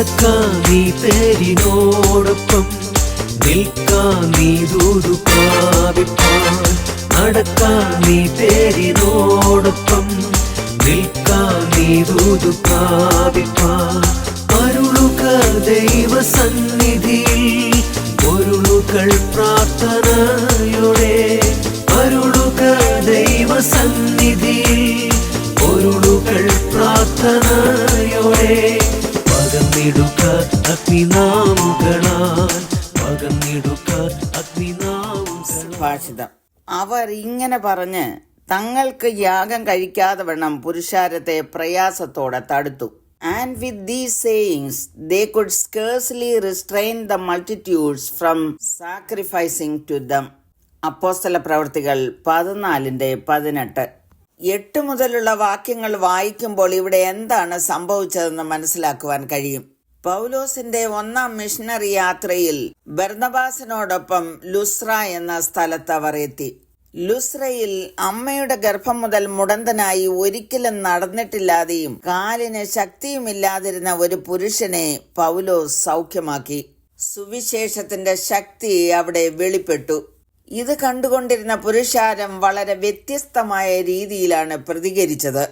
നടക്കാൻ നീ പേരിനോടൊപ്പം നിൽക്കാൻ നീ ദൂതു നടക്കാൻ നീ പേരിനോടൊപ്പം നിൽക്കാൻ നീ ദൂതു പ്രാപിപ്പാൻ അരുളുക ദൈവസന്നിധിയിൽ പൊരുളുകൾ പ്രാർത്ഥനയോടെ അരുളുക ദൈവസന്നിധിയിൽ പൊരുളുകൾ പ്രാർത്ഥനയോടെ പകർന്നിടുക അവർ ഇങ്ങനെ പറഞ്ഞ് തങ്ങൾക്ക് യാഗം കഴിക്കാതെ വണ്ണം പുരുഷാരത്തെ പ്രയാസത്തോടെ തടുത്തു. And with these sayings they could scarcely restrain the multitudes from sacrificing to them അപ്പോസ്തല പ്രവർത്തികൾ പതിനാലിന്റെ പതിനെട്ട്. എട്ട് മുതലുള്ള വാക്യങ്ങൾ വായിക്കുമ്പോൾ ഇവിടെ എന്താണ് സംഭവിച്ചതെന്ന് മനസ്സിലാക്കുവാൻ കഴിയും? പൗലോസിന്റെ ഒന്നാം മിഷണറി യാത്രയിൽ ബർണബാസിനോടൊപ്പം ലുസ്ര എന്ന സ്ഥലത്ത് അവർ എത്തി. ലുസ്രയിൽ അമ്മയുടെ ഗർഭം മുതൽ മുടന്തനായി ഒരിക്കലും നടന്നിട്ടില്ലാതെയും കാലിന് ശക്തിയുമില്ലാതിരുന്ന ഒരു പുരുഷനെ പൗലോസ് സൗഖ്യമാക്കി. സുവിശേഷത്തിന്റെ ശക്തി അവിടെ വെളിപ്പെട്ടു. ഇത് കണ്ടുകൊണ്ടിരുന്ന പുരുഷാരം വളരെ വ്യത്യസ്തമായ രീതിയിലാണ് പ്രതികരിച്ചത്.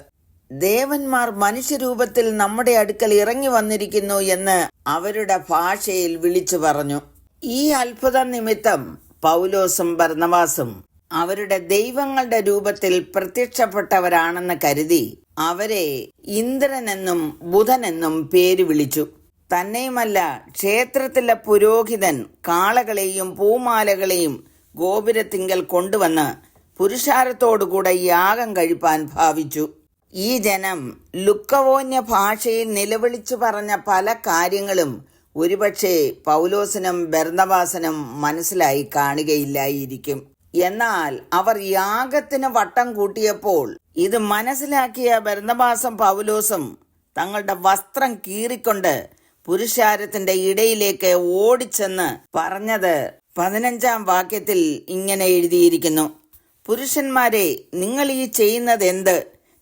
ദേവന്മാർ മനുഷ്യരൂപത്തിൽ നമ്മുടെ അടുക്കൽ ഇറങ്ങി വന്നിരിക്കുന്നു എന്ന് അവരുടെ ഭാഷയിൽ വിളിച്ചു പറഞ്ഞു. ഈ അത്ഭുത നിമിത്തം പൗലോസും ഭരണവാസും അവരുടെ ദൈവങ്ങളുടെ രൂപത്തിൽ പ്രത്യക്ഷപ്പെട്ടവരാണെന്ന് കരുതി അവരെ ഇന്ദ്രനെന്നും ബുധനെന്നും പേര് വിളിച്ചു. തന്നെയുമല്ല ക്ഷേത്രത്തിലെ പുരോഹിതൻ കാളകളെയും പൂമാലകളെയും ഗോപുരത്തിങ്കൽ കൊണ്ടുവന്ന് പുരുഷാരത്തോടുകൂടെ യാഗം കഴിപ്പാൻ ഭാവിച്ചു. ഈ ജനം ലുക്കവോന്യ ഭാഷയിൽ നിലവിളിച്ചു പറഞ്ഞ പല കാര്യങ്ങളും ഒരുപക്ഷെ പൗലോസിനും ബെർണബാസനും മനസ്സിലായി കാണുകയില്ലായിരിക്കും. എന്നാൽ അവർ യാഗത്തിന് വട്ടം കൂട്ടിയപ്പോൾ ഇത് മനസ്സിലാക്കിയ ബെർണബാസും പൗലോസും തങ്ങളുടെ വസ്ത്രം കീറിക്കൊണ്ട് പുരുഷാരത്തിന്റെ ഇടയിലേക്ക് ഓടിച്ചെന്ന് പറഞ്ഞത് പതിനഞ്ചാം വാക്യത്തിൽ ഇങ്ങനെ എഴുതിയിരിക്കുന്നു. പുരുഷന്മാരെ നിങ്ങൾ ഈ ചെയ്യുന്നത് എന്ത്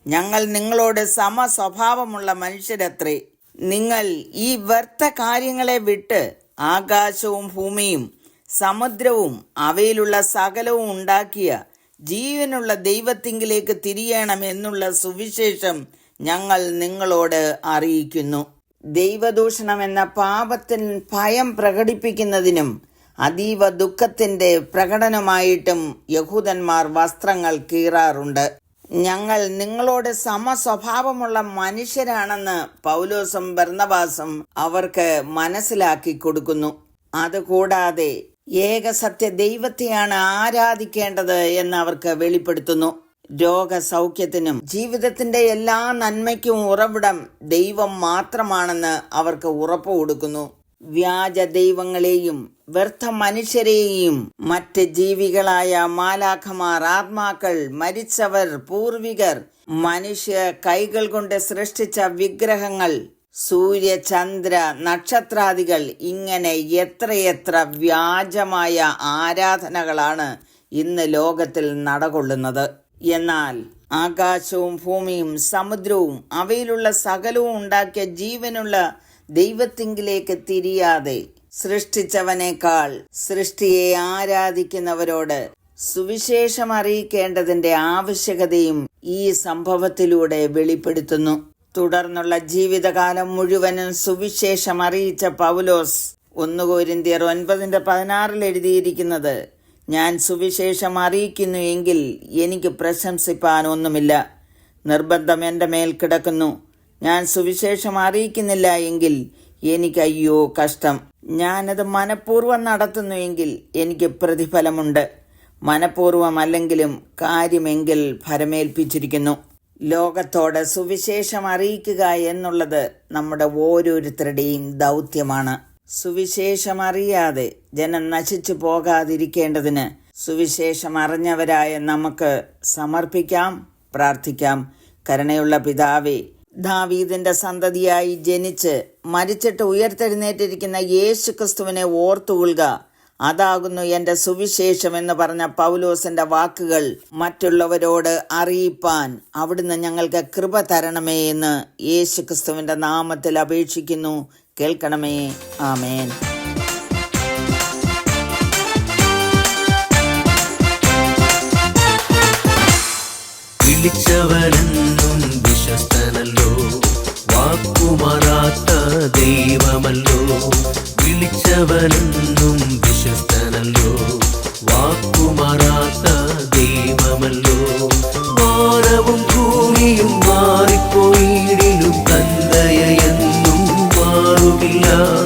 ഞങ്ങൾ നിങ്ങളോട് സമസ്വഭാവമുള്ള മനുഷ്യരത്രേ. നിങ്ങൾ ഈ വ്യർത്ഥ കാര്യങ്ങളെ വിട്ട് ആകാശവും ഭൂമിയും സമുദ്രവും അവയിലുള്ള സകലവും ഉണ്ടാക്കിയ ജീവനുള്ള ദൈവത്തിങ്കിലേക്ക് തിരിയണം എന്നുള്ള സുവിശേഷം ഞങ്ങൾ നിങ്ങളോട് അറിയിക്കുന്നു. ദൈവദൂഷണം എന്ന പാപത്തിൽ ഭയം പ്രകടിപ്പിക്കുന്നതിനും അതീവ ദുഃഖത്തിന്റെ പ്രകടനമായിട്ടും യഹൂദന്മാർ വസ്ത്രങ്ങൾ കീറാറുണ്ട്. ഞങ്ങൾ നിങ്ങളോട് സമസ്വഭാവമുള്ള മനുഷ്യരാണെന്ന് പൗലോസും ബർണബാസും അവർക്ക് മനസ്സിലാക്കി കൊടുക്കുന്നു. അതുകൂടാതെ ഏകസത്യ ദൈവത്തെയാണ് ആരാധിക്കേണ്ടത് എന്ന് അവർക്ക് വെളിപ്പെടുത്തുന്നു. രോഗസൗഖ്യത്തിനും ജീവിതത്തിന്റെ എല്ലാ നന്മയ്ക്കും ഉറവിടം ദൈവം മാത്രമാണെന്ന് അവർക്ക് ഉറപ്പ് കൊടുക്കുന്നു. വ്യാജ ദൈവങ്ങളെയും വ്യർത്ഥ മനുഷ്യരെയും മറ്റ് ജീവികളായ മാലാഖമാർ ആത്മാക്കൾ മരിച്ചവർ പൂർവികർ മനുഷ്യ കൈകൾ കൊണ്ട് സൃഷ്ടിച്ച വിഗ്രഹങ്ങൾ സൂര്യ ചന്ദ്ര നക്ഷത്രാദികൾ ഇങ്ങനെ എത്രയെത്ര വ്യാജമായ ആരാധനകളാണ് ഇന്ന് ലോകത്തിൽ നടകൊള്ളുന്നത്. എന്നാൽ ആകാശവും ഭൂമിയും സമുദ്രവും അവയിലുള്ള സകലവും ഉണ്ടാക്കിയ ജീവനുള്ള ദൈവത്തിങ്കിലേക്ക് തിരിയാതെ സൃഷ്ടിച്ചവനേക്കാൾ സൃഷ്ടിയെ ആരാധിക്കുന്നവരോട് സുവിശേഷം അറിയിക്കേണ്ടതിന്റെ ആവശ്യകതയും ഈ സംഭവത്തിലൂടെ വെളിപ്പെടുത്തുന്നു. തുടർന്നുള്ള ജീവിതകാലം മുഴുവനും സുവിശേഷം അറിയിച്ച പൗലോസ് ഒന്നുകോരിന്തിയർ ഒൻപതിന്റെ പതിനാറിൽ എഴുതിയിരിക്കുന്നത് ഞാൻ സുവിശേഷം അറിയിക്കുന്നു എങ്കിൽ എനിക്ക് പ്രശംസിപ്പാൻ ഒന്നുമില്ല. നിർബന്ധം എന്റെ മേൽ കിടക്കുന്നു. ഞാൻ സുവിശേഷം അറിയിക്കുന്നില്ല എങ്കിൽ എനിക്ക് അയ്യോ കഷ്ടം. ഞാനത് മനഃപൂർവം നടത്തുന്നു എങ്കിൽ എനിക്ക് പ്രതിഫലമുണ്ട്. മനഃപൂർവമല്ലെങ്കിലും കാര്യമെങ്കിൽ ഫലമേൽപ്പിച്ചിരിക്കുന്നു ലോകത്തോട് സുവിശേഷം അറിയിക്കുക എന്നുള്ളത് നമ്മുടെ ഓരോരുത്തരുടെയും ദൗത്യമാണ്. സുവിശേഷം അറിയാതെ ജനം നശിച്ചു പോകാതിരിക്കേണ്ടതിന് സുവിശേഷം അറിഞ്ഞവരായ നമുക്ക് സമർപ്പിക്കാം പ്രാർത്ഥിക്കാം. കരുണയുള്ള പിതാവേ ദാവീദിന്റെ സന്തതിയായി ജനിച്ച് മരിച്ചിട്ട് ഉയർത്തെഴുന്നേറ്റിരിക്കുന്ന യേശു ക്രിസ്തുവിനെ ഓർത്തുകൊള്ളുക. അതാകുന്നു എന്റെ സുവിശേഷം എന്ന് പറഞ്ഞ പൗലോസിന്റെ വാക്കുകൾ മറ്റുള്ളവരോട് അറിയിപ്പാൻ അവിടുന്ന് ഞങ്ങൾക്ക് കൃപ തരണമേ എന്ന് യേശു ക്രിസ്തുവിന്റെ നാമത്തിൽ അപേക്ഷിക്കുന്നു. കേൾക്കണമേ. ആമേൻ. വിളിച്ചവരെന്നും വിശ്വസ്തനല്ലോ വാക്കുമാറാത്ത ദൈവമല്ലോ. വിളിച്ചവനെന്നും വിശ്വസ്തനല്ലോ. വാക്കുമാറാത്ത ദൈവമല്ലോ. വാനവും ഭൂമിയും മാറിപ്പോയിടിലും തന്തയെന്നും മാറുകില്ല